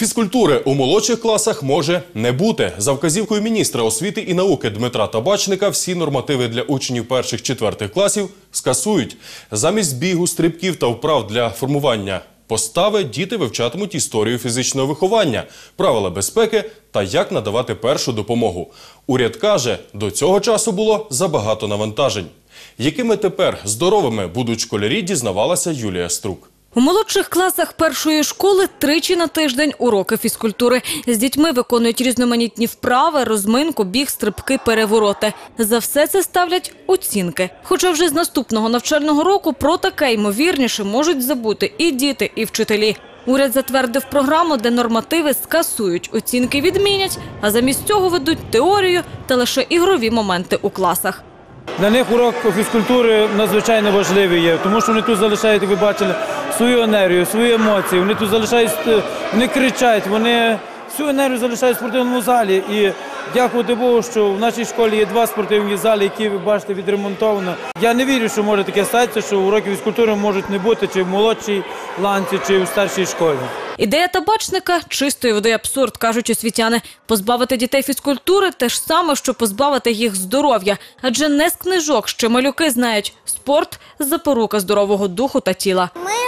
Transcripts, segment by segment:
Фізкультури у молодших класах може не бути. За вказівкою міністра освіти і науки Дмитра Табачника всі нормативи для учнів перших-четвертих класів скасують. Замість бігу, стрибків та вправ для формування постави діти вивчатимуть історію фізичного виховання, правила безпеки та як надавати першу допомогу. Уряд каже, до цього часу було забагато навантажень. Якими тепер здоровими будуть школярі, дізнавалася Юлія Струк. У молодших класах першої школи тричі на тиждень уроки фізкультури. З дітьми виконують різноманітні вправи, розминку, біг, стрибки, перевороти. За все це ставлять оцінки. Хоча вже з наступного навчального року про таке ймовірніше можуть забути і діти, і вчителі. Уряд затвердив програму, де нормативи скасують, оцінки відмінять, а замість цього ведуть теорію та лише ігрові моменти у класах. Для них урок фізкультури надзвичайно важливий є, тому що вони тут залишають, ви бачили, свою енергію, свої емоції. Вони тут залишають, е, вони кричать, вони всю енергію залишають в спортивному залі. І дякувати Богу, що в нашій школі є два спортивні зали, які ви бачите відремонтовано. Я не вірю, що може таке статися, що уроки фізкультури можуть не бути чи в молодшій ланці, чи в старшій школі. Ідея табачника чистої води абсурд, кажуть освітяни. Позбавити дітей фізкультури те ж саме, що позбавити їх здоров'я. Адже не з книжок, що малюки знають спорт запорука здорового духу та тіла. Ми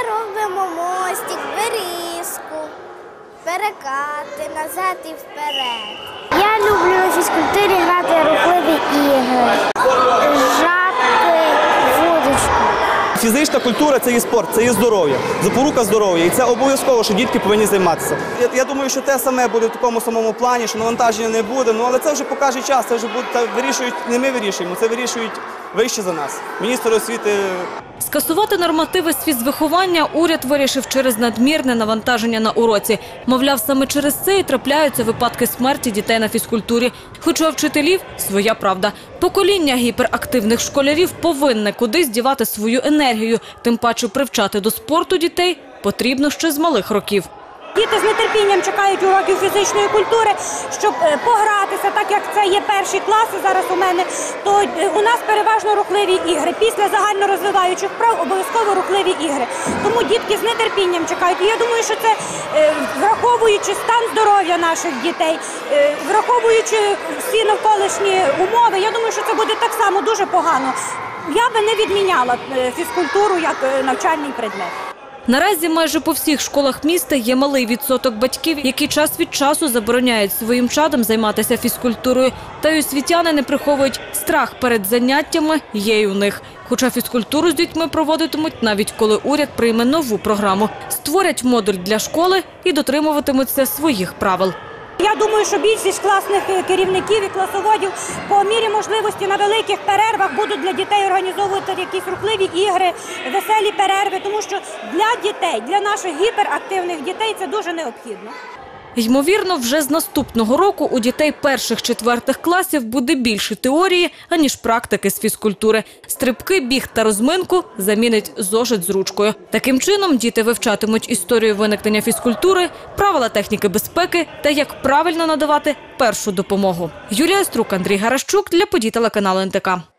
перекати назад і вперед. Я люблю у фізкультурі грати рухливі ігри, жати вудочку. Фізична культура це є спорт, це є здоров'я, запорука здоров'я. І це обов'язково, що дітки повинні займатися. Я, я думаю, що те саме буде в такому самому плані, що навантаження не буде. Ну але це вже покаже час. Це вже буде це вирішують. Не ми вирішуємо, це вирішують вище за нас. Міністр освіти Скасувати нормативи з фізвиховання уряд вирішив через надмірне навантаження на уроці. Мовляв, саме через це і трапляються випадки смерті дітей на фізкультурі. Хоча вчителів своя правда. Покоління гіперактивних школярів повинне кудись дівати свою енергію. Тим паче привчати до спорту дітей потрібно ще з малих років. Діти з нетерпінням чекають уроків фізичної культури, щоб е, погратися, так як це є перші класи зараз у мене, то е, у нас переважно рухливі ігри. Після загальнорозвиваючих вправ обов'язково рухливі ігри. Тому дітки з нетерпінням чекають. І я думаю, що це е, враховуючи стан здоров'я наших дітей, враховуючи всі навколишні умови, я думаю, що це буде так само дуже погано. Я би не відміняла е, фізкультуру як е, навчальний предмет. Наразі майже по всіх школах міста є малий відсоток батьків, які час від часу забороняють своїм чадам займатися фізкультурою. Та й освітяни не приховують страх перед заняттями є й у них. Хоча фізкультуру з дітьми проводитимуть навіть коли уряд прийме нову програму, створять модуль для школи і дотримуватимуться своїх правил. Я думаю, що більшість класних е, керівників і класоводів по мірі можливості на великих перервах будуть для дітей організовувати якісь рухливі ігри, веселі перерви, тому що для дітей, для наших гіперактивних дітей це дуже необхідно. Ймовірно, вже з наступного року у дітей перших-четвертих класів буде більше теорії, аніж практики з фізкультури. Стрибки, біг та розминку замінить зошит з ручкою. Таким чином діти вивчатимуть історію виникнення фізкультури, правила техніки безпеки та як правильно надавати першу допомогу. Юлія Струк, Андрій Гарашчук для подій телеканалу НТК.